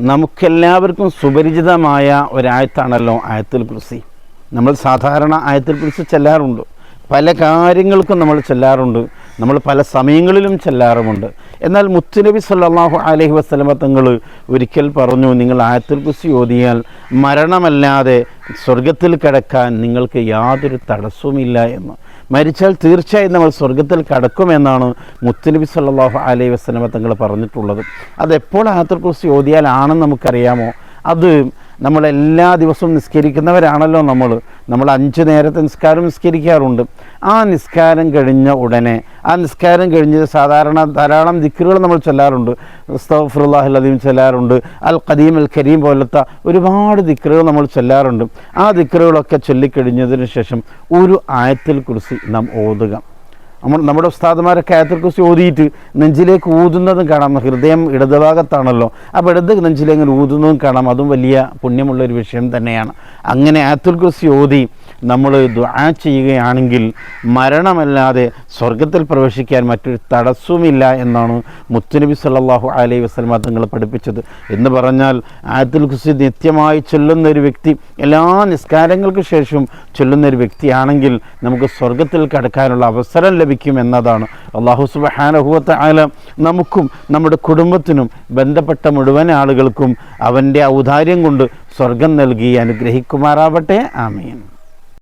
നമുക്കെല്ലാവർക്കും സുപരിചിതമായ ഒരായത്താണല്ലോ ആയത്തിൽ കുറിച്ച് നമ്മൾ സാധാരണ ആയത്തിൽ കുറിച്ച് ചെല്ലാറുണ്ട്. പല കാര്യങ്ങൾക്കും നമ്മൾ ചെല്ലാറുണ്ട്. നമ്മൾ പല സമയങ്ങളിലും ചെല്ലാറുമുണ്ട്. എന്നാൽ മുത്തുനബി സല്ലാഹു അലഹി വസ്ലമ തങ്ങൾ ഒരിക്കൽ പറഞ്ഞു നിങ്ങൾ ആയത്തിൽ കുസി ഓതിയാൽ മരണമല്ലാതെ സ്വർഗത്തിൽ കിടക്കാൻ നിങ്ങൾക്ക് യാതൊരു തടസ്സവുമില്ല എന്ന്. മരിച്ചാൽ തീർച്ചയായും നമ്മൾ സ്വർഗത്തിൽ കടക്കുമെന്നാണ് മുത്തുനബി സല്ലാഹു അലൈഹി വസ്ലമ തങ്ങൾ പറഞ്ഞിട്ടുള്ളത്. അതെപ്പോൾ ആയത്തിൽ കുസി ഓതിയാലാണെന്ന് നമുക്കറിയാമോ? അത് നമ്മൾ എല്ലാ ദിവസവും നിസ്കരിക്കുന്നവരാണല്ലോ നമ്മൾ നമ്മൾ അഞ്ച് നേരത്തെ നിസ്കാരം നിസ്കരിക്കാറുണ്ട്. ആ നിസ്കാരം കഴിഞ്ഞ ഉടനെ ആ നിസ്കാരം കഴിഞ്ഞ് സാധാരണ ധാരാളം ദിക്കറുകൾ നമ്മൾ ചൊല്ലാറുണ്ട്. അസ്തഫുറുല്ലാഹിൽ അദീം ചൊല്ലാറുണ്ട്. അൽ ഖദീം അൽ കരീം പോലത്തെ ഒരുപാട് ദിക്കറുകൾ നമ്മൾ ചൊല്ലാറുണ്ട്. ആ ദിക്കറുകളൊക്കെ ചൊല്ലിക്കഴിഞ്ഞതിന് ശേഷം ഒരു ആയത്തിൽ കുറിച്ച് നാം ഓതുക. നമ്മൾ നമ്മുടെ ഉസ്താദുമാരൊക്കെ ആയത്തിൽ കുറിച്ച് ഓതിയിട്ട് നെഞ്ചിലേക്ക് ഊതുന്നതും കാണാം. ഹൃദയം ഇടതുഭാഗത്താണല്ലോ. അപ്പോൾ ഇടത് നെഞ്ചിലേക്ക് ഊതുന്നതും കാണാം. അതും വലിയ പുണ്യമുള്ള ഒരു വിഷയം തന്നെയാണ്. അങ്ങനെ ആയത്തുൽ കുറിച്ച് ഓതി നമ്മൾ ദുആ ചെയ്യുകയാണെങ്കിൽ മരണമല്ലാതെ സ്വർഗത്തിൽ പ്രവേശിക്കാൻ മറ്റൊരു തടസ്സവുമില്ല എന്നാണ് മുത്തുനബി സല്ലാഹു അലൈഹി വസ്ലമ തങ്ങൾ പഠിപ്പിച്ചത്. എന്ന് പറഞ്ഞാൽ ആയത്തുൽ കുസി നിത്യമായി ചൊല്ലുന്ന ഒരു വ്യക്തി എല്ലാ നിസ്കാരങ്ങൾക്ക് ശേഷവും ചൊല്ലുന്ന ഒരു വ്യക്തിയാണെങ്കിൽ നമുക്ക് സ്വർഗത്തിൽ കടക്കാനുള്ള അവസരം ലഭിക്കും എന്നതാണ്. അള്ളാഹു സുബഹാനഹുവത്ത ആല നമുക്കും നമ്മുടെ കുടുംബത്തിനും ബന്ധപ്പെട്ട മുഴുവൻ ആളുകൾക്കും അവന്റെ ഔദാര്യം കൊണ്ട് സ്വർഗം നൽകി അനുഗ്രഹിക്കുമാറാവട്ടെ. ആമീൻ.